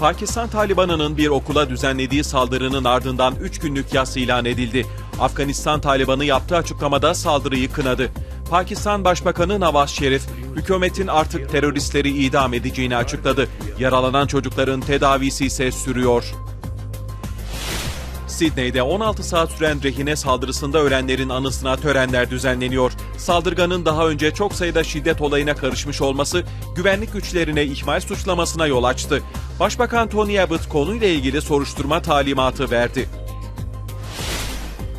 Pakistan Talibanı'nın bir okula düzenlediği saldırının ardından 3 günlük yas ilan edildi. Afganistan Talibanı yaptığı açıklamada saldırıyı kınadı. Pakistan Başbakanı Nawaz Şerif, hükümetin artık teröristleri idam edeceğini açıkladı. Yaralanan çocukların tedavisi ise sürüyor. Sidney'de 16 saat süren rehine saldırısında ölenlerin anısına törenler düzenleniyor. Saldırganın daha önce çok sayıda şiddet olayına karışmış olması güvenlik güçlerine ihmal suçlamasına yol açtı. Başbakan Tony Abbott konuyla ilgili soruşturma talimatı verdi.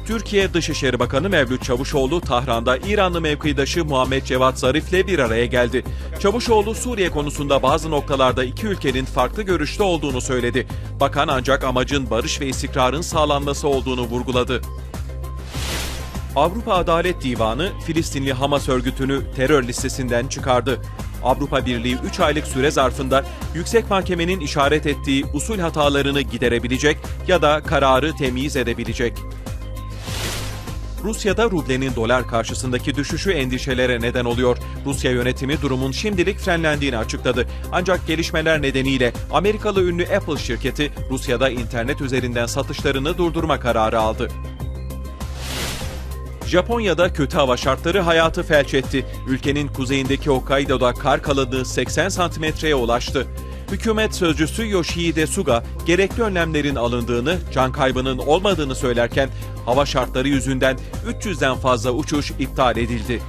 Türkiye Dışişleri Bakanı Mevlüt Çavuşoğlu Tahran'da İranlı mevkidaşı Muhammed Cevat Zarif'le bir araya geldi. Çavuşoğlu Suriye konusunda bazı noktalarda iki ülkenin farklı görüşte olduğunu söyledi. Bakan ancak amacın barış ve istikrarın sağlanması olduğunu vurguladı. Avrupa Adalet Divanı Filistinli Hamas örgütünü terör listesinden çıkardı. Avrupa Birliği 3 aylık süre zarfında Yüksek Mahkemenin işaret ettiği usul hatalarını giderebilecek ya da kararı temyiz edebilecek. Rusya'da rublenin dolar karşısındaki düşüşü endişelere neden oluyor. Rusya yönetimi durumun şimdilik frenlendiğini açıkladı. Ancak gelişmeler nedeniyle Amerikalı ünlü Apple şirketi Rusya'da internet üzerinden satışlarını durdurma kararı aldı. Japonya'da kötü hava şartları hayatı felç etti. Ülkenin kuzeyindeki Hokkaido'da kar kalınlığı 80 santimetreye ulaştı. Hükümet sözcüsü Yoshihide Suga gerekli önlemlerin alındığını, can kaybının olmadığını söylerken hava şartları yüzünden 300'den fazla uçuş iptal edildi.